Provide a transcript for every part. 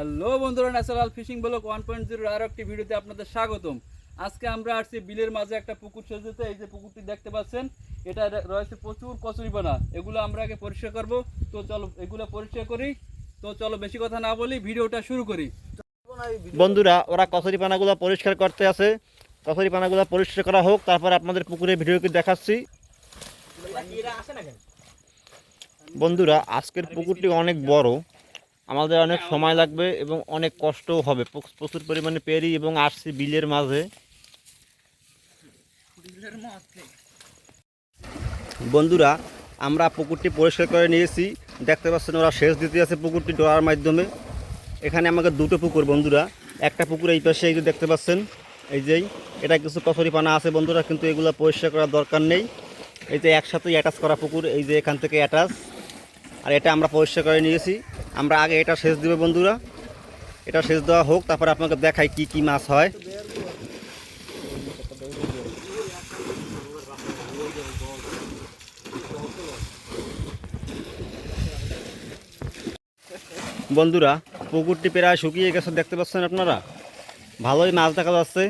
Hello বন্ধুরা national fishing block one point জিরোর আরও একটি ভিডিওতে আপনাদের স্বাগতম। আজকে আমরা আসছি বিলের মাঝে একটা পুকুর সেজেতে এই যে পুকুরটি দেখতে পাচ্ছেন, এটা রয়েছে প্রচুর কচুরিপানা এগুলো আমরা আগে পরিষ্কার করব। তো চলো, এগুলো পরিষ্কার করি। তো চলো, বেশি কথা না বলি, ভিডিওটা শুরু করি। বন্ধুরা, ওরা কচুরি পানাগুলো পরিষ্কার করতে আছে। কচুরি পানাগুলো পরিষ্কার করা হোক, তারপর আপনাদের পুকুরে ভিডিওকে দেখাচ্ছি। বন্ধুরা, আজকের পুকুরটি অনেক বড়। আমাদের অনেক সময় লাগবে এবং অনেক কষ্টও হবে। প্রচ- প্রচুর পরিমাণে পেরি এবং আসছি বিলের মাঝে। বন্ধুরা, আমরা পুকুরটি পরিষ্কার করে নিয়েছি। দেখতে পাচ্ছেন, ওরা সেচ দিতে আছে পুকুরটি ডোয়ার মাধ্যমে। এখানে আমাকে দুটো পুকুর, বন্ধুরা। একটা পুকুর এই পাশে, এই যে দেখতে পাচ্ছেন, এই যেই এটা কিছু কচুরি পানা আছে বন্ধুরা, কিন্তু এগুলো পরিষ্কার করার দরকার নেই। এই যে একসাথেই অ্যাটাচ করা পুকুর, এই যে এখান থেকে অ্যাটাচ আর এটা আমরা পরিষ্কার করে নিয়েছি। আমরা আগে এটা সেচ দেবো বন্ধুরা। এটা সেচ দেওয়া হোক, তারপর আপনাকে দেখাই কি কি মাছ হয়। বন্ধুরা, পুকুরটি প্রায় শুকিয়ে গেছে, দেখতে পাচ্ছেন আপনারা? ভালোই মাছ দেখা যাচ্ছে।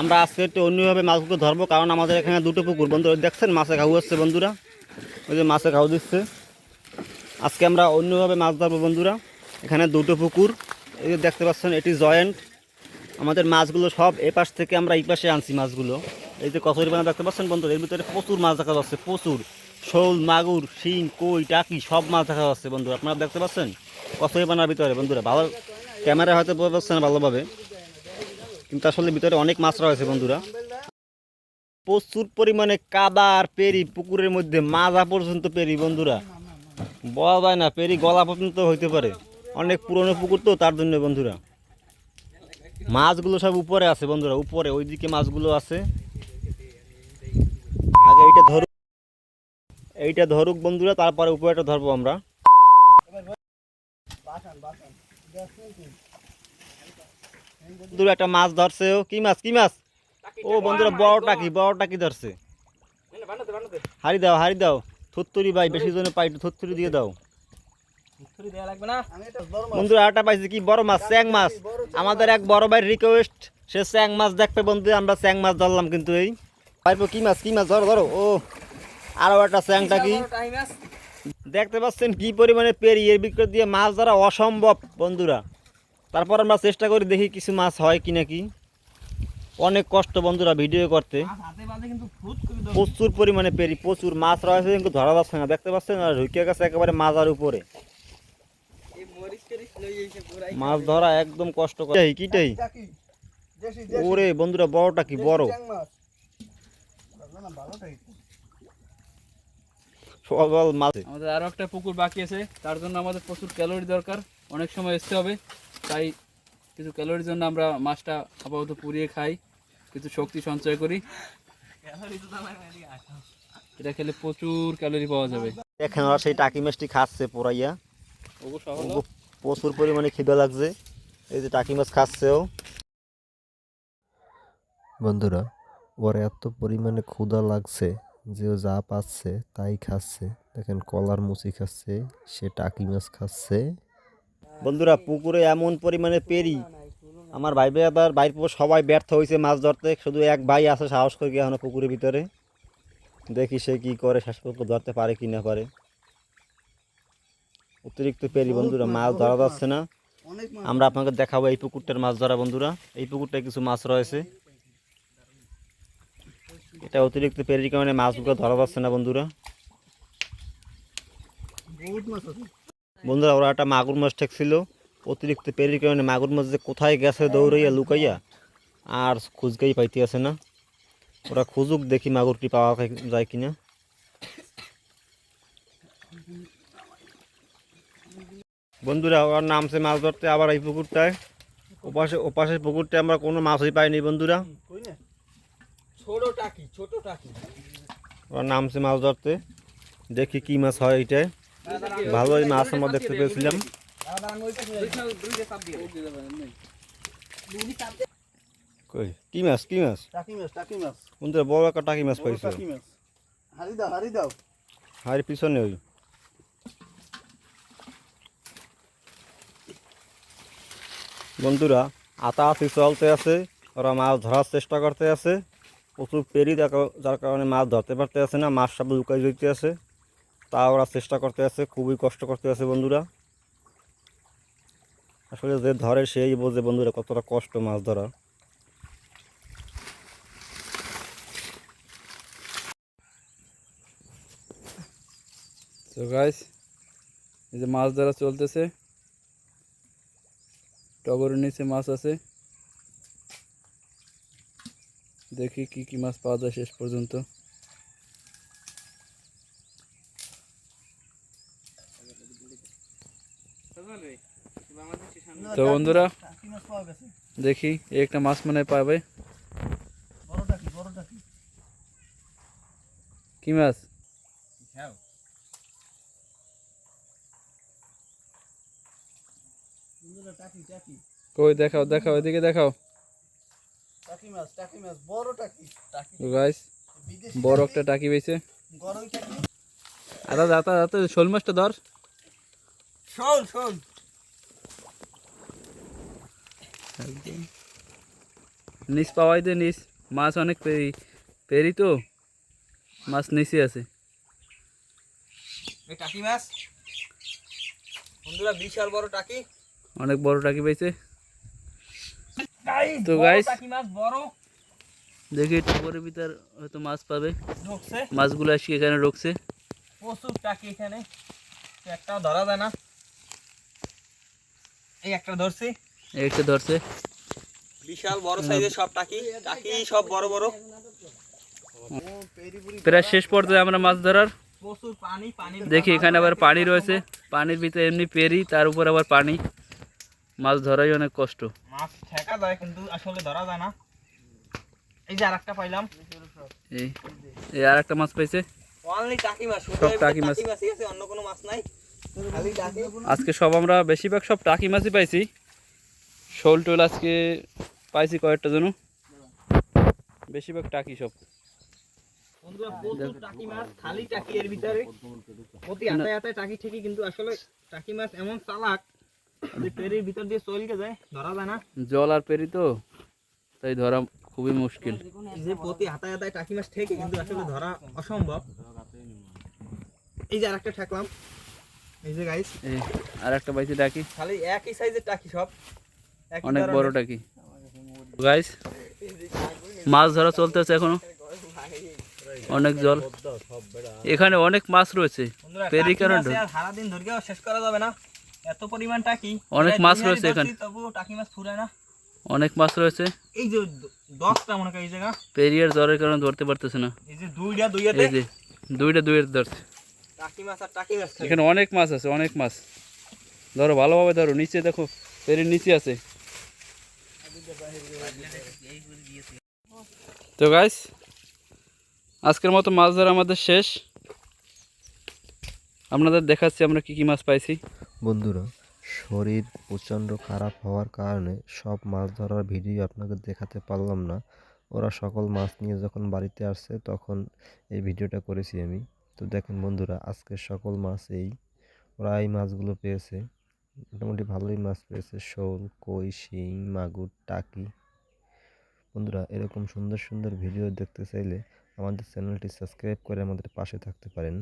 আমরা আজকে একটু অন্যভাবে মাছগুলো ধরবো, কারণ আমাদের এখানে দুটো পুকুর। বন্ধুরা, দেখছেন মাছে ঘাউ আসছে বন্ধুরা? ওই যে মাছে ঘাউ দিচ্ছে। আজকে আমরা অন্যভাবে মাছ ধরবো, বন্ধুরা। এখানে দুটো পুকুর, এই দেখতে পাচ্ছেন, এটি জয়েন্ট। আমাদের মাছগুলো সব এ পাশ থেকে আমরা এই পাশে আনছি মাছগুলো। এই যে কচুরি বানা দেখতে পাচ্ছেন, বন্ধুরা, এর ভিতরে প্রচুর মাছ দেখা যাচ্ছে, প্রচুর। শোল, মাগুর, শিং, কই, টাকি, সব মাছ দেখা যাচ্ছে, বন্ধুরা। আপনারা দেখতে পাচ্ছেন কচুরি বানার ভিতরে, বন্ধুরা। ভালো ক্যামেরা হয়তো যাচ্ছে না ভালোভাবে, কিন্তু আসলে ভিতরে অনেক মাছ রয়েছে, বন্ধুরা। প্রচুর পরিমাণে কাদা আর পেরি পুকুরের মধ্যে, মাজা পর্যন্ত পেরি, বন্ধুরা। বলা যায় না, পেরি গলা পর্যন্ত হইতে পারে। অনেক পুরনো পুকুর তো, তার জন্য বন্ধুরা। মাছগুলো সব উপরে আছে বন্ধুরা, উপরে, ওইদিকে মাছগুলো আছে। আগে এইটা ধরুক এইটা ধরুক বন্ধুরা, তারপরে উপরে উপরেটা ধরবো আমরা। বন্ধুরা, একটা মাছ ধরছে ও। কি মাছ কি মাছ? ও বন্ধুরা বড় টাকি বড় টাকি ধরছে? হারি দাও হারি দাও। থুত্তুরি ভাই বেশি জনে পাই থুত্তুরি দিয়ে দাও। বন্ধুরা আটা পাইছি কি? বড় মাছ চ্যাং মাছ। আমাদের এক বড় ভাইয়ের রিকোয়েস্ট সে চ্যাং মাছ দেখবে বন্ধু আমরা চ্যাং মাছ ধরলাম কিন্তু এই। পাইবো কি মাছ কি মাছ? ধরো ধরো। ও আরও একটা চ্যাংটা কি? দেখতে পাচ্ছেন কি পরিমাণে পেরি এর বিক্রি দিয়ে মাছ ধরা অসম্ভব বন্ধুরা। তারপর আমরা চেষ্টা করি দেখি কিছু মাছ হয় কি। নাকি অনেক কষ্ট বন্ধুরা ভিডিও করতে। প্রচুর পরিমাণে পেরি প্রচুর মাছ রয়েছে কিন্তু ধরা যাচ্ছে না দেখতে পাচ্ছেন? আর ঢুকিয়ে গেছে একেবারে মাজার উপরে। মাছ ধরা একদম কষ্ট করে। কিটাই ওরে বন্ধুরা বড়টা কি বড়? সকাল মাছ। আমাদের আরও একটা পুকুর বাকি আছে তার জন্য আমাদের প্রচুর ক্যালোরি দরকার অনেক সময় আসতে হবে তাই কিছু ক্যালোরির জন্য আমরা মাছটা আপাতত পুড়িয়ে খাই কিছু শক্তি সঞ্চয় করি। এটা খেলে প্রচুর ক্যালোরি পাওয়া যাবে। দেখেন ওরা সেই টাকি মাছটি খাচ্ছে পোড়াইয়া ওগো প্রচুর পরিমাণে খিদে লাগছে। এই যে টাকি মাছ খাচ্ছেও বন্ধুরা ওর এত পরিমাণে ক্ষুধা লাগছে যে ও যা পাচ্ছে তাই খাচ্ছে। দেখেন কলার মুচি খাচ্ছে সে টাকি মাছ খাচ্ছে। বন্ধুরা, পুকুরে এমন পরিমাণে পেরি। আমার ভাই ভাইর পুকুর সবাই ব্যর্থ হয়েছে মাছ ধরতে। শুধু এক ভাই আছে, সাহস করে এখনও পুকুরের ভিতরে। দেখি সে কি করে শেষ পর্যন্ত ধরতে পারে কি না পারে। অতিরিক্ত পেরি বন্ধুরা, মাছ ধরা যাচ্ছে না। আমরা আপনাকে দেখাবো এই পুকুরটার মাছ ধরা বন্ধুরা। এই পুকুরটায় কিছু মাছ রয়েছে। এটা অতিরিক্ত পেরির কারণে মাছগুলো ধরা যাচ্ছে না বন্ধুরা। বন্ধুরা ওরা একটা মাগুর মাছ ঠেকছিল। অতিরিক্ত পেরির কারণে মাগুর মাছ যে কোথায় গেছে দৌড়াইয়া লুকাইয়া আর খুঁজকেই পাইতে আছে না। ওরা খুঁজুক দেখি মাগুরটি পাওয়া যায় কিনা। বন্ধুরা ওর নামছে মাছ ধরতে আবার এই পুকুরটায়। ওপাশে ওপাশের পুকুরটায় আমরা কোনো মাছই পাইনি বন্ধুরা। ওর নামছে মাছ ধরতে। দেখি কি মাছ হয় এইটায়। ভালোই মাছ আমরা দেখতে পেয়েছিলাম কই, কি মাছ কি মাছ? টাকি বড় একটা টাকি মাছ পাইছো? হারি পিছনে ওই। বন্ধুরা আতা আতি চলতে আছে, ওরা মাছ ধরার চেষ্টা করতে আছে। প্রচুর পেরি দেখা- যার কারণে মাছ ধরতে পারতে আছে না, মাছ সব লুকাই যেতে আছে। তা ওরা চেষ্টা করতে আছে, খুবই কষ্ট করতে আছে বন্ধুরা। আসলে যে ধরে সেই বোঝে বন্ধুরা কতটা কষ্ট মাছ ধরা। গাইস এই যে মাছ ধরা চলতেছে। টগরের নিচে মাছ আছে। দেখি কি কি মাছ পাওয়া যায় শেষ পর্যন্ত। তো বন্ধুরা দেখি একটা মাছ মনে পাবে। কি মাছ? কই দেখাও দেখাও এদিকে দেখাও। বড় একটা টাকি পেয়েছে আদা দাতা দাতা শোল মাছটা ধর। শোন নিচ পাওয়াই দে নিচ। মাছ অনেক পেরি পেরি তো? মাছ নিচে আছে। টাকি মাছ। বন্ধুরা বিশাল বড় টাকি। অনেক বড় টাকি পেয়েছে। তো গাইস টাকি মাছ বড়। দেখি টগরের ভিতর হয়তো মাছ পাবে। মাছগুলো আজকে এখানে ঢুকছে। প্রচুর টাকি এখানে। তো একটাও ধরা যায় না। এই একটা ধরছি। একটা ধরছে। বিশাল বড় সাইজের সব টাকি। টাকি সব বড় বড়। প্রায় শেষ পর্যায়ে আমরা মাছ ধরার। প্রচুর পানি পানি দেখি এখানে আবার পানি রয়েছে। পানির ভিতরে এমনি পেরি তার উপর আবার পানি। মাছ ধরাই অনেক কষ্ট। মাছ ঠেকা যায় কিন্তু আসলে ধরা যায় না। এই যে আরেকটা পাইলাম। এই এই আর একটা মাছ পাইছে। অনলি টাকি মাছ। সব টাকি মাছ। মাছই আছে অন্য কোনো মাছ নাই। খালি টাকি। আজকে সব আমরা বেশিরভাগ সব টাকি মাছই পাইছি। শোল টোল আজকে পাইছি কয়েকটা জন। বেশিরভাগ টাকি সব। টাকি মাছ খালি টাকি এর ভিতরে। প্রতি হাতায় হাতায় টাকি ঠিকই কিন্তু আসলে টাকি মাছ এমন চালাক যে পেরির ভিতর দিয়ে চলকে যায় ধরা না। জল আর পেরি তো তাই ধরা খুবই মুশকিল। এই যে প্রতি হাতায় হাতায় টাকি মাছ ঠেকে কিন্তু আসলে ধরা অসম্ভব। এই যে আরেকটা ঠেকলাম। এই যে গাইস আর একটা পাইছি টাকি। খালি একই সাইজের টাকি সব। অনেক ধরনের। বড় টাকি গাইস মাছ ধরা চলতেছে এখনও। অনেক জল। এখানে অনেক মাছ রয়েছে। পেরি কারণ সারাদিন ধরেও শেষ করা যাবে না। এত পরিমাণ টাকি অনেক মাছ রয়েছে এখানে। তবুও টাকি মাছ ফুরায় না। অনেক মাছ রয়েছে। এই যে দশটা মনে করি এই জায়গা। পেরিয়ার জ্বরের কারণে ধরতে পারতেছে না। এই যে দুইটা দুইয়াতে। এই যে দুইটা দুইয়ের ধরছে। টাকি মাছ আর টাকি মাছ। এখানে অনেক মাছ আছে অনেক মাছ। ধরো ভালোভাবে ধরো নিচে দেখো পেরির নিচে আছে। তো গাইস আজকের মতো মাছ ধরা আমাদের শেষ। আপনাদের দেখাচ্ছি আমরা কি কি মাছ পাইছি। বন্ধুরা, শরীর প্রচণ্ড খারাপ হওয়ার কারণে সব মাছ ধরার ভিডিও আপনাকে দেখাতে পারলাম না। ওরা সকল মাছ নিয়ে যখন বাড়িতে আসছে, তখন এই ভিডিওটা করেছি আমি। তো দেখেন বন্ধুরা, আজকের সকল মাছ এই, ওরা এই মাছগুলো পেয়েছে। মোটামুটি ভালোই মাছ পেয়েছে, শোল, কই, শিং, মাগুর, টাকি। বন্ধুরা, এরকম সুন্দর সুন্দর ভিডিও দেখতে চাইলে আমাদের চ্যানেলটি সাবস্ক্রাইব করে আমাদের পাশে থাকতে পারেন।